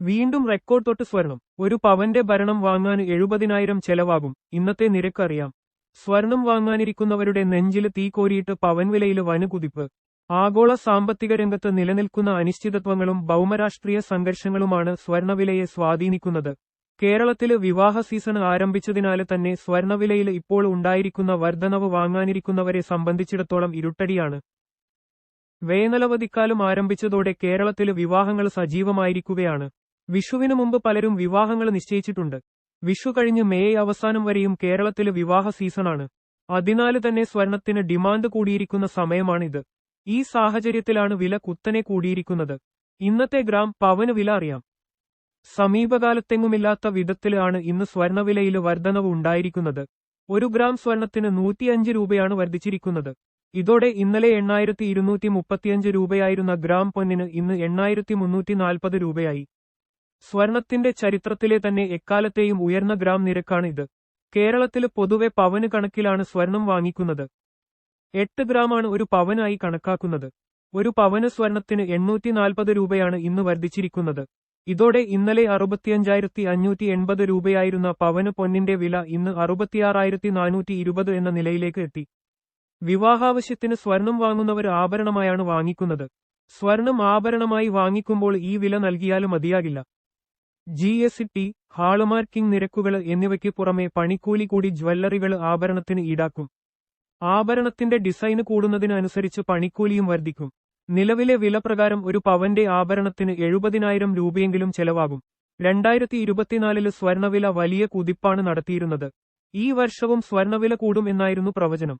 വീണ്ടും റെക്കോർഡ് തൊട്ട് സ്വർണം. ഒരു പവന്റെ ഭരണം വാങ്ങാൻ എഴുപതിനായിരം ചെലവാകും. ഇന്നത്തെ നിരക്കറിയാം. സ്വർണം വാങ്ങാനിരിക്കുന്നവരുടെ നെഞ്ചിൽ തീ കോരിയിട്ട് പവൻ വിലയിൽ വനുകുതിപ്പ്. ആഗോള സാമ്പത്തിക രംഗത്ത് നിലനിൽക്കുന്ന അനിശ്ചിതത്വങ്ങളും ഭൗമരാഷ്ട്രീയ സംഘർഷങ്ങളുമാണ് സ്വർണവിലയെ സ്വാധീനിക്കുന്നത്. കേരളത്തിൽ വിവാഹ സീസൺ ആരംഭിച്ചതിനാൽ തന്നെ സ്വർണവിലയിൽ ഇപ്പോൾ ഉണ്ടായിരിക്കുന്ന വർധനവ് വാങ്ങാനിരിക്കുന്നവരെ സംബന്ധിച്ചിടത്തോളം ഇരുട്ടടിയാണ്. വേനലവധിക്കാലം ആരംഭിച്ചതോടെ കേരളത്തിൽ വിവാഹങ്ങൾ സജീവമായിരിക്കുകയാണ്. വിഷുവിനു മുമ്പ് പലരും വിവാഹങ്ങൾ നിശ്ചയിച്ചിട്ടുണ്ട്. വിഷു കഴിഞ്ഞ് മേയ് അവസാനം വരെയും കേരളത്തിലെ വിവാഹ സീസണാണ്. അതിനാല് തന്നെ സ്വർണത്തിന് ഡിമാൻഡ് കൂടിയിരിക്കുന്ന സമയമാണിത്. ഈ സാഹചര്യത്തിലാണ് വില കുത്തനെ കൂടിയിരിക്കുന്നത്. ഇന്നത്തെ ഗ്രാം പവന് വില അറിയാം. സമീപകാലത്തെങ്ങുമില്ലാത്ത വിധത്തിലാണ് ഇന്ന് സ്വർണവിലയിൽ വർധനവ് ഉണ്ടായിരിക്കുന്നത്. ഒരു ഗ്രാം സ്വർണത്തിന് നൂറ്റിയഞ്ച് രൂപയാണ് വർദ്ധിച്ചിരിക്കുന്നത്. ഇതോടെ ഇന്നലെ എണ്ണായിരത്തി ഇരുന്നൂറ്റി മുപ്പത്തിയഞ്ച് രൂപയായിരുന്ന ഗ്രാം പൊന്നിന് ഇന്ന് എണ്ണായിരത്തി മുന്നൂറ്റി നാൽപ്പത് രൂപയായി. സ്വർണത്തിന്റെ ചരിത്രത്തിലെ തന്നെ എക്കാലത്തെയും ഉയർന്ന ഗ്രാം നിരക്കാണ് ഇത് കേരളത്തിൽ പൊതുവെ പവന് കണക്കിലാണ് സ്വർണം വാങ്ങിക്കുന്നത്. എട്ട് ഗ്രാമാണ് ഒരു പവനായി കണക്കാക്കുന്നത്. ഒരു പവന് സ്വർണത്തിന് എണ്ണൂറ്റി നാൽപ്പത് രൂപയാണ് ഇന്ന് വർദ്ധിച്ചിരിക്കുന്നത്. ഇതോടെ ഇന്നലെ അറുപത്തിയഞ്ചായിരത്തി അഞ്ഞൂറ്റി എൺപത് രൂപയായിരുന്ന പവന് പൊന്നിന്റെ വില ഇന്ന് അറുപത്തിയാറായിരത്തി നാനൂറ്റി ഇരുപത് എന്ന നിലയിലേക്ക് എത്തി. വിവാഹാവശ്യത്തിന് സ്വർണം വാങ്ങുന്നവർ ആഭരണമായാണ് വാങ്ങിക്കുന്നത്. സ്വർണം ആഭരണമായി വാങ്ങിക്കുമ്പോൾ ഈ വില നൽകിയാലും മതിയാകില്ല. ജി എസ് ടി ഹാളുമാർക്കിംഗ് നിരക്കുകൾ എന്നിവയ്ക്ക് പുറമെ പണിക്കൂലി കൂടി ജ്വല്ലറികൾ ആഭരണത്തിന് ഈടാക്കും. ആഭരണത്തിന്റെ ഡിസൈന് കൂടുന്നതിനനുസരിച്ച് പണിക്കൂലിയും വർദ്ധിക്കും. നിലവിലെ വില പ്രകാരം ഒരു പവന്റെ ആഭരണത്തിന് എഴുപതിനായിരം രൂപയെങ്കിലും ചെലവാകും. രണ്ടായിരത്തി ഇരുപത്തിനാലിൽ സ്വർണവില വലിയ കുതിപ്പാണ് നടത്തിയിരുന്നത്. ഈ വർഷവും സ്വർണവില കൂടും എന്നായിരുന്നു പ്രവചനം.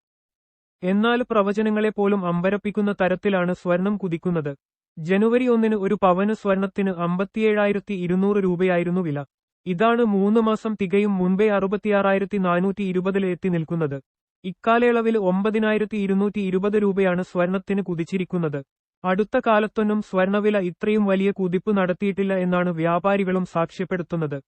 എന്നാൽ പ്രവചനങ്ങളെപ്പോലും അമ്പരപ്പിക്കുന്ന തരത്തിലാണ് സ്വർണം കുതിക്കുന്നത്. ജനുവരി ഒന്നിന് ഒരു പവന് സ്വർണത്തിന് അമ്പത്തിയേഴായിരത്തി ഇരുന്നൂറ് രൂപയായിരുന്നു വില. ഇതാണ് മൂന്ന് മാസം തികയും മുൻപേ അറുപത്തിയാറായിരത്തി നാനൂറ്റി ഇരുപതിൽ എത്തി നിൽക്കുന്നത്. ഇക്കാലയളവിൽ ഒമ്പതിനായിരത്തി ഇരുന്നൂറ്റി ഇരുപത് രൂപയാണ് സ്വർണത്തിന് കുതിച്ചിരിക്കുന്നത്. അടുത്ത കാലത്തൊന്നും സ്വർണവില ഇത്രയും വലിയ കുതിപ്പ് നടത്തിയിട്ടില്ല എന്നാണ് വ്യാപാരികളും സാക്ഷ്യപ്പെടുത്തുന്നത്.